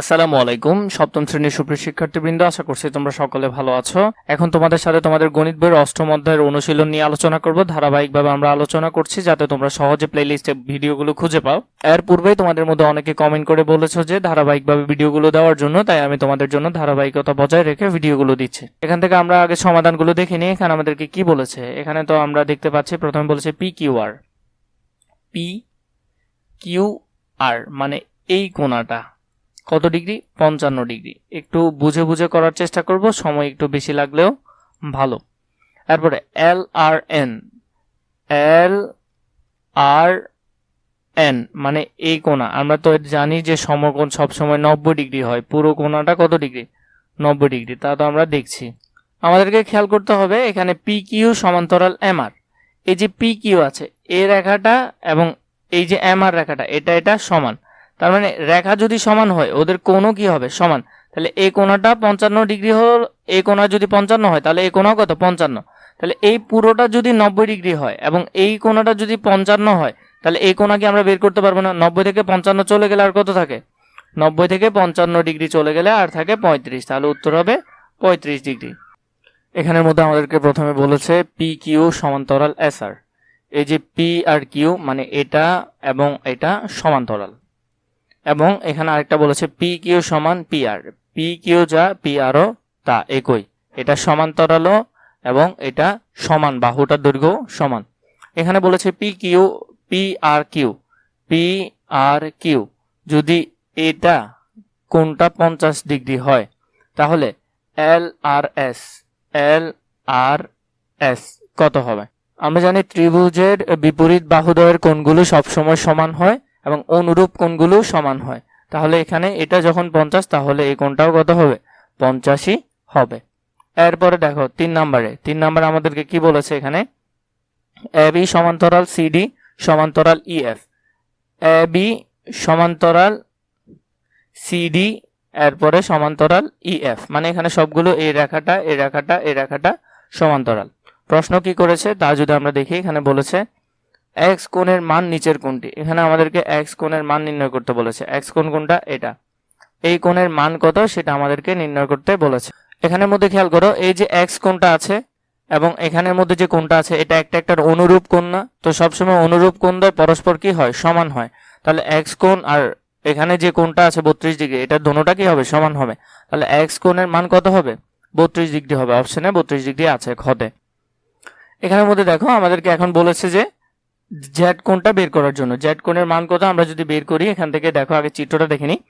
আসসালামু আলাইকুম, সপ্তম শ্রেণির সুপ্রিয় শিক্ষার্থীবৃন্দ, আশা করছি তোমরা সকলে ভালো আছো। এখন তোমাদের সাথে তোমাদের গণিত বইয়ের অষ্টম অধ্যায়ের অনুশীলন নিয়ে আলোচনা করব। ধারাবাহিকভাবে আমরা আলোচনা করছি যাতে তোমরা সহজে প্লেলিস্টে ভিডিওগুলো খুঁজে পাও। এর পূর্বেই তোমাদের মধ্যে অনেকে কমেন্ট করে বলেছ যে ধারাবাহিকভাবে ভিডিওগুলো দেওয়ার জন্য, তাই আমি তোমাদের জন্য ধারাবাহিকতা বজায় রেখে ভিডিওগুলো দিচ্ছি। এখান থেকে আমরা আগে সমাধানগুলো দেখে নিই, এখানে আমাদেরকে কি বলেছে? এখানে তো আমরা দেখতে পাচ্ছি, প্রথমে বলেছে P Q R P Q R মানে এই কোণাটা। কত ডিগ্রি? পঞ্চান্ন ডিগ্রি। একটু বুঝে বুঝে করার চেষ্টা করব, সময় একটু বেশি লাগলেও ভালো। তারপরে এল আর এন। এল আর এন মানে এই কোণা। আমরা তো জানি যে সমকোণ সবসময় নব্বই ডিগ্রি হয়। পুরো কোণাটা কত ডিগ্রি? নব্বই ডিগ্রি। তা তো আমরা দেখছি। আমাদেরকে খেয়াল করতে হবে, এখানে পি কিউ সমান্তরাল এম আর এই যে পি কিউ আছে এই রেখাটা এবং এই যে এম আর রেখাটা, এটা এটা সমান। তার মানে রেখা যদি সমান হয়, ওদের কোণও কি হবে? সমান। তাহলে এই কোণাটা পঞ্চান্ন ডিগ্রি হল এই কোণা যদি পঞ্চান্ন হয়, তাহলে এই কোণাও কত? পঞ্চান্ন। তাহলে এই পুরোটা যদি নব্বই ডিগ্রি হয় এবং এই কোণাটা যদি পঞ্চান্ন হয়, তাহলে এই কোণা কি আমরা বের করতে পারব না? নব্বই থেকে পঞ্চান্ন চলে গেলে আর কত থাকে? নব্বই থেকে পঞ্চান্ন ডিগ্রি চলে গেলে আর থাকে পঁয়ত্রিশ। তাহলে উত্তর হবে পঁয়ত্রিশ ডিগ্রি। এখানের মধ্যে আমাদেরকে প্রথমে বলেছে পি কিউ সমান্তরাল এস আর এই যে পি আর কিউ মানে এটা এবং এটা সমান্তরাল। এবং এখানে আরেকটা বলেছে পি কিউ সমান পি আর পি কিউ যা পি আরও তা, একই। এটা সমান্তরালও এবং এটা সমান, বাহুটার দৈর্ঘ্য সমান। এখানে বলেছে P Q P R Q P R Q যদি এটা কোনটা পঞ্চাশ ডিগ্রি হয়, তাহলে এল আর এস এল আর এস কত হবে? আমরা জানি ত্রিভুজের বিপরীত বাহুদয়ের কোণগুলো সবসময় সমান হয়। এবং অনুরূপ কোণগুলো সমান হয়। তাহলে এখানে এটা যখন পঞ্চাশ, তাহলে এই কোণটাও কত হবে? পঞ্চাশই হবে। এরপরে দেখো, তিন নম্বরে। তিন নম্বরে আমাদেরকে কি বলেছে এখানে? এ বি সমান্তরাল সিডি সমান্তরাল ইএফ এ বি সমান্তরাল সিডি এরপরে সমান্তরাল ইএফ মানে এখানে সবগুলো এই রেখাটা এই রেখাটা এই রেখাটা সমান্তরাল। প্রশ্ন কি করেছে? তা যদি আমরা দেখি, এখানে বলেছে এক্স কোণের মান নিচের কোণটি। এখানে আমাদেরকে এক্স কোণের মান নির্ণয় করতে বলেছে। এক্স কোণ কোনটা এটা। এই কোণের মান কত সেটা আমাদেরকে নির্ণয় করতে বলেছে। এখানের মধ্যে খেয়াল করো, এই যে এক্স কোণটা আছে এবং এখানের মধ্যে যে কোণটা আছে, এটা একটা একটার অনুরূপ কোণ না? তো সবসময় অনুরূপ কোণ দ্বয় পরস্পর কি হয়? সমান হয়। তাহলে এক্স কোণ আর এখানে যে কোণটা আছে বত্রিশ ডিগ্রি, এটা দোনোটা কি হবে? সমান হবে। তাহলে এক্স কোণের মান কত হবে? বত্রিশ ডিগ্রি হবে। অপশনে বত্রিশ ডিগ্রি আছে খতে এখানের মধ্যে দেখো, আমাদেরকে এখন বলেছে যে জেড কোণটা বের করার জন্য। জেড কোণের মান কত? আমরা যদি বের করি এখান থেকে দেখো আগে চিত্রটা দেখে নিই।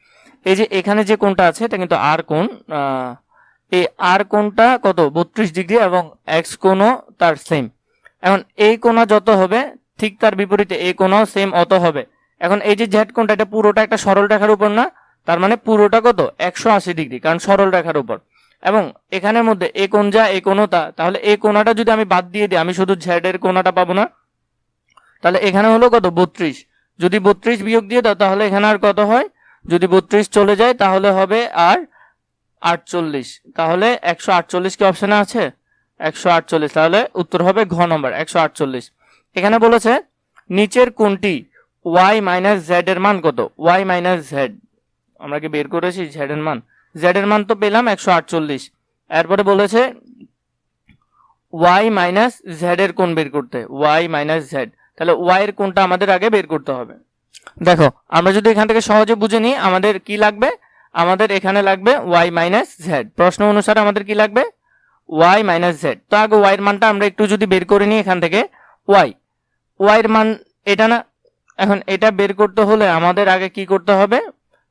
এই যে এখানে যে কোণটা আছে এটা কিন্তু আর আহ, এই আর কোণটা কত? বত্রিশ ডিগ্রি এবং এক্স কোণও তার সেম এখন এই কোণা যত হবে ঠিক তার বিপরীতে এই কোণাও সেম অত হবে। এখন এই যে জেড কোণটা এটা পুরোটা একটা সরল রেখার উপর না? তার মানে পুরোটা কত? একশো আশি ডিগ্রি কারণ সরল রেখার উপর। এবং এখানের মধ্যে এ কোণ যা এ কোণও তা। তাহলে এই কোণাটা যদি আমি বাদ দিয়ে দিই আমি শুধু ঝেড এর কোণাটা পাবো না? তাহলে এখানে হলো কত? বত্রিশ। যদি বত্রিশ বিয়োগ দিয়ে দাও, তাহলে এখানে আর কত হয়? যদি বত্রিশ চলে যায়, তাহলে হবে আর আটচল্লিশ। তাহলে একশো আটচল্লিশ কি অপশানে আছে? একশো আটচল্লিশ। তাহলে উত্তর হবে ঘ নম্বর একশো আটচল্লিশ। এখানে বলেছে, নিচের কোনটি? ওয়াই মাইনাস জেড এর মান কত? ওয়াই মাইনাস জেড আমরা কি বের করেছি? জেড এর মান। জেড এর মান তো পেলাম একশো আটচল্লিশ। এরপরে বলেছে ওয়াই মাইনাস জেড এর কোন বের করতে। ওয়াই মাইনাস জেড তাহলে ওয়াই এর কোনটা আমাদের আগে বের করতে হবে। দেখো, আমরা যদি এখান থেকে সহজে বুঝে নিই, আমাদের কি লাগবে? আমাদের এখানে লাগবে ওয়াই মাইনাস জেড প্রশ্ন অনুসারে আমাদের কি লাগবে? ওয়াই মাইনাস জেড তো আগে ওয়াই এর মানটা আমরা একটু যদি বের করে নিই এখান থেকে ওয়াই ওয়াই এর মান, এটা না, এখন এটা বের করতে হলে আমাদের আগে কি করতে হবে?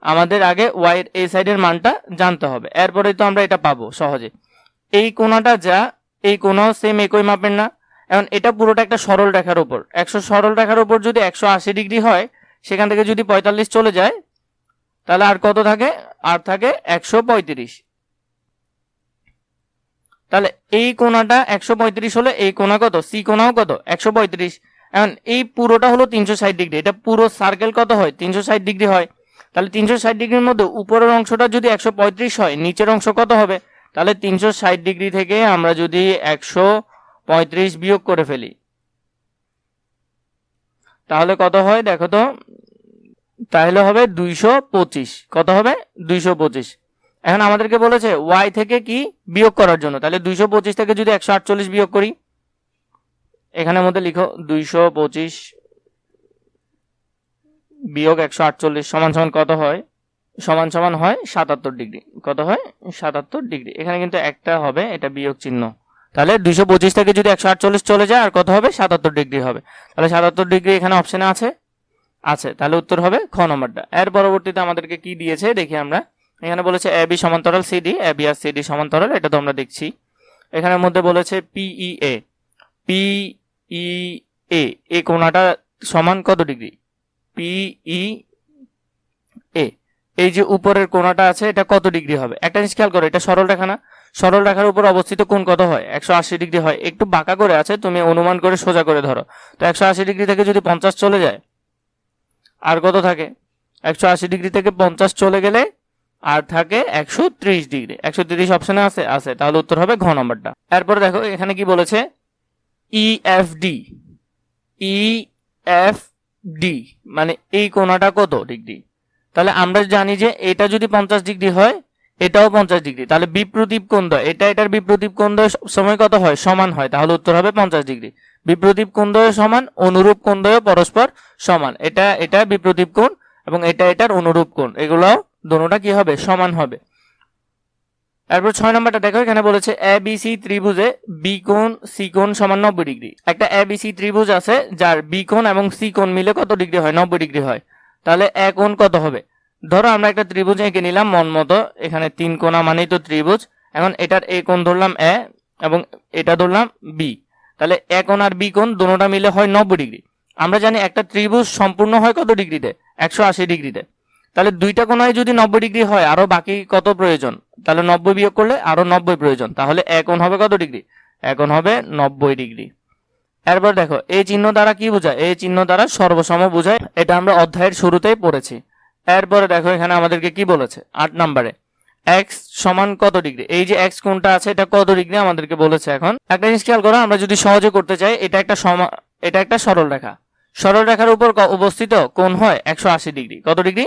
আমাদের আগে ওয়াই এর, এই সাইডের মানটা জানতে হবে। এরপরেই তো আমরা এটা পাবো সহজে। এই কোণাটা যা, এই কোণাও সেম একই মাপের না। এখন এটা পুরোটা একটা সরল রেখার উপর। একশো সরল রেখার উপর যদি একশো আশি ডিগ্রি হয়, সেখান থেকে যদি পঁয়তাল্লিশ চলে যায়, তাহলে আর কত থাকে? আর থাকে একশো পঁয়ত্রিশ। তাহলে এই কোণাটা একশো পঁয়ত্রিশ হলে এই কোণা কত? সি কোণাও কত? একশো পঁয়ত্রিশ। এখন এই পুরোটা হলো তিনশো ষাট ডিগ্রি। এটা পুরো সার্কেল কত হয়? তিনশো ষাট ডিগ্রি হয়। তাহলে তিনশো ষাট ডিগ্রির মধ্যে উপরের অংশটা যদি একশো পঁয়ত্রিশ হয়, নিচের অংশ কত হবে? তাহলে তিনশো ষাট ডিগ্রি থেকে আমরা যদি একশো পঁয়ত্রিশ বিয়োগ করে ফেলি। তাহলে কত হয় দেখো তো? তাহলে হবে দুইশো পঁচিশ। কত হবে? দুইশো পঁচিশ। এখন আমাদেরকে বলেছে ওয়াই থেকে কি বিয়োগ করার জন্য। তাহলে দুইশো পঁচিশ থেকে যদি একশো আটচল্লিশ বিয়োগ করি, এখানের মধ্যে লিখো দুইশো পঁচিশ বিয়োগ একশো আটচল্লিশ সমান সমান কত হয়? সমান সমান হয় সাতাত্তর ডিগ্রি। কত হয়? সাতাত্তর ডিগ্রি। এখানে কিন্তু একটা হবে, এটা বিয়োগ চিহ্ন। তাহলে দুইশো পঁচিশ থেকে যদি একশো আটচল্লিশ চলে যায়, আর কত হবে? সাতাত্তর ডিগ্রি হবে। তাহলে সাতাত্তর ডিগ্রি এখানে অপশনে আছে। আছে, তাহলে উত্তর হবে খ নম্বরটা। এর পরবর্তীতে আমাদেরকে কি দিয়েছে, দেখি আমরা। এখানে বলেছে এ বি সমান্তরাল সিডি এ বি আর সিডি সমান্তরাল, এটা তো আমরা দেখছি। এখানের মধ্যে বলেছে পিই এ পিই এ এ কোণাটা সমান কত ডিগ্রি? পিই এ এই যে উপরের কোণাটা আছে, এটা কত ডিগ্রি হবে? একটা জিনিস খেয়াল করো, এটা সরল রেখা না। সরল রেখার উপর অবস্থিত কোণ কত হয়? একশো আশি ডিগ্রি হয়। একটু বাঁকা করে আছে, তুমি অনুমান করে সোজা করে ধরো। তো একশো আশি ডিগ্রি থেকে যদি পঞ্চাশ চলে যায়, আর কত থাকে? একশো আশি ডিগ্রি থেকে পঞ্চাশ চলে গেলে আর থাকে একশো ত্রিশ ডিগ্রি। একশো তিরিশ অপশনে আছে? আছে। তাহলে উত্তর হবে ঘ নম্বরটা। এরপর দেখো, এখানে কি বলেছে? E F D E F D মানে এই কোণাটা কত ডিগ্রি? তাহলে আমরা জানি যে এটা যদি পঞ্চাশ ডিগ্রি হয় এটাও পঞ্চাশ ডিগ্রি। তাহলে বিপ্রদীপ কোণ দ্বয় এটা এটার বিপ্রদীপ কোণ দ্বয় সময় কত হয়? সমান হয়। তাহলে উত্তর হবে পঞ্চাশ ডিগ্রি। বিপ্রদীপ কোণ দ্বয় সমান? অনুরূপ কোণ দ্বয় পরস্পর সমান? এটা এটা বিপ্রদীপ কোণ এবং এটা এটার অনুরূপ কোণ। এগুলো দোনোটা কি হবে? সমান হবে। এরপর ছয় নম্বরটা দেখো, এখানে বলেছে এ বি সি ত্রিভুজে বি কোণ সি কোণ সমান নব্বই ডিগ্রি। একটা এ বি সি ত্রিভুজ আছে, যার বি কোণ এবং সি কোণ মিলে কত ডিগ্রি হয়? নব্বই ডিগ্রি হয়। তাহলে এ কোণ কত হবে? ধরো আমরা একটা ত্রিভুজ এঁকে নিলাম, মন মতো, এখানে তিন কোণা মানেই তো ত্রিভুজ। এখন এটার এ কোণ ধরলাম এ এবং এটা ধরলাম বি। তাহলে এ কোণ আর বি কোণ দুটোটা মিলে হয় নব্বই ডিগ্রি। আমরা জানি একটা ত্রিভুজ সম্পূর্ণ হয় কত ডিগ্রিতে? একশো আশি ডিগ্রিতে। তাহলে দুইটা কোণায় যদি নব্বই ডিগ্রি হয়, আরও বাকি কত প্রয়োজন? তাহলে নব্বই বিয়োগ করলে আরও নব্বই প্রয়োজন। তাহলে এ কোণ হবে কত ডিগ্রি? এ কোণ হবে নব্বই ডিগ্রি। এরপর দেখো, এই চিহ্ন দ্বারা কি বোঝায়? এই চিহ্ন দ্বারা সর্বসম বোঝায়। এটা আমরা অধ্যায়ের শুরুতেই পড়েছি। এরপরে দেখো এখানে আমাদেরকে কি বলেছে? আট নম্বরে এক্স সমান কত ডিগ্রি? এই যে এক্স কোনটা আছে, এটা কত ডিগ্রি আমাদেরকে বলেছে এখন? একটা জিনিস খেয়াল করো, আমরা যদি সহজে করতে চাই, এটা একটা সমা, এটা একটা সরল রেখা। সরল রেখার উপর অবস্থিত কোণ হয় একশো আশি ডিগ্রি। কত ডিগ্রি?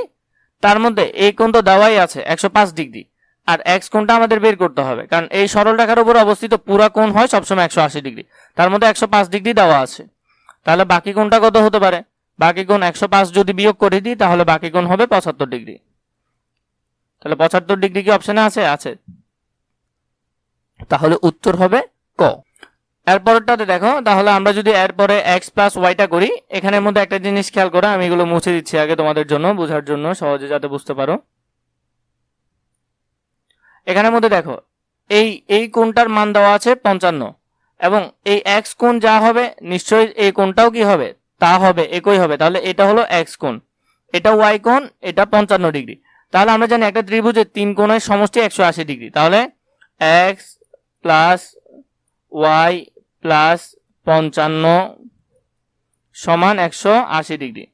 তার মধ্যে এই কোণ তো দেওয়াই আছে, একশো পাঁচ ডিগ্রি। আর এক্স কোণটা আমাদের বের করতে হবে, কারণ এই সরল রেখার উপর অবস্থিত পুরা কোণ হয় সবসময় একশো আশি ডিগ্রি। তার মধ্যে একশো পাঁচ ডিগ্রি দেওয়া আছে। তাহলে বাকি কোণটা কত হতে পারে? বাকি কোণ একশো পাঁচ যদি বিয়োগ করে দিই, তাহলে বাকি কোণ হবে পঁচাত্তর ডিগ্রি। তাহলে পঁচাত্তর ডিগ্রি কি অপশনে আছে? আছে। তাহলে উত্তর হবে ক। এরপরটাতে দেখো, তাহলে আমরা যদি এরপরে এক্স প্লাস ওয়াইটা করি, এখানের মধ্যে একটা জিনিস খেয়াল করো, আমি এগুলো মুছে দিচ্ছি আগে তোমাদের জন্য, বোঝার জন্য, সহজে যাতে বুঝতে পারো। এখানের মধ্যে দেখো, এই এই কোণটার মান দেওয়া আছে পঞ্চান্ন, এবং এই এক্স কোণ যা হবে, নিশ্চয়ই এই কোণটাও কি হবে? তা হবে, একই হবে। তাহলে এটা হলো এক্স কোণ। এটা ওয়াই কোণ, এটা পঞ্চান্ন ডিগ্রি। তাহলে আমরা জানি একটা ত্রিভুজের তিন কোণের সমষ্টি একশো আশি ডিগ্রি। তাহলে এক্স প্লাস ওয়াই প্লাস পঞ্চান্ন সমান একশো আশি ডিগ্রি।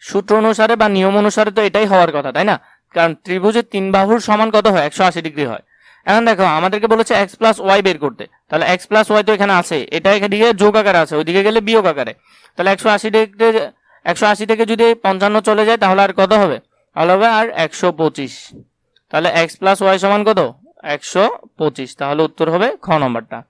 সূত্র অনুসারে বা নিয়ম অনুসারে তো এটাই হওয়ার কথা, তাই না? কারণ ত্রিভুজের তিন বাহুর সমান কত হয়? একশো আশি ডিগ্রি হয়। এখন দেখো, আমাদেরকে বলেছে এক্স প্লাস ওয়াই বের করতে। তাহলে এক্স প্লাস ওয়াই তো এখানে আছে। এটা এদিকে যোগ আকারে আছে, ওইদিকে গেলে বিয়োগ আকারে। তাহলে একশো আশি থেকে, একশো আশি থেকে যদি পঞ্চান্ন চলে যায়, তাহলে আর কত হবে? তাহলে হবে আর একশো পঁচিশ। তাহলে এক্স প্লাস ওয়াই সমান কত? একশো পঁচিশ। তাহলে উত্তর হবে খ নম্বরটা।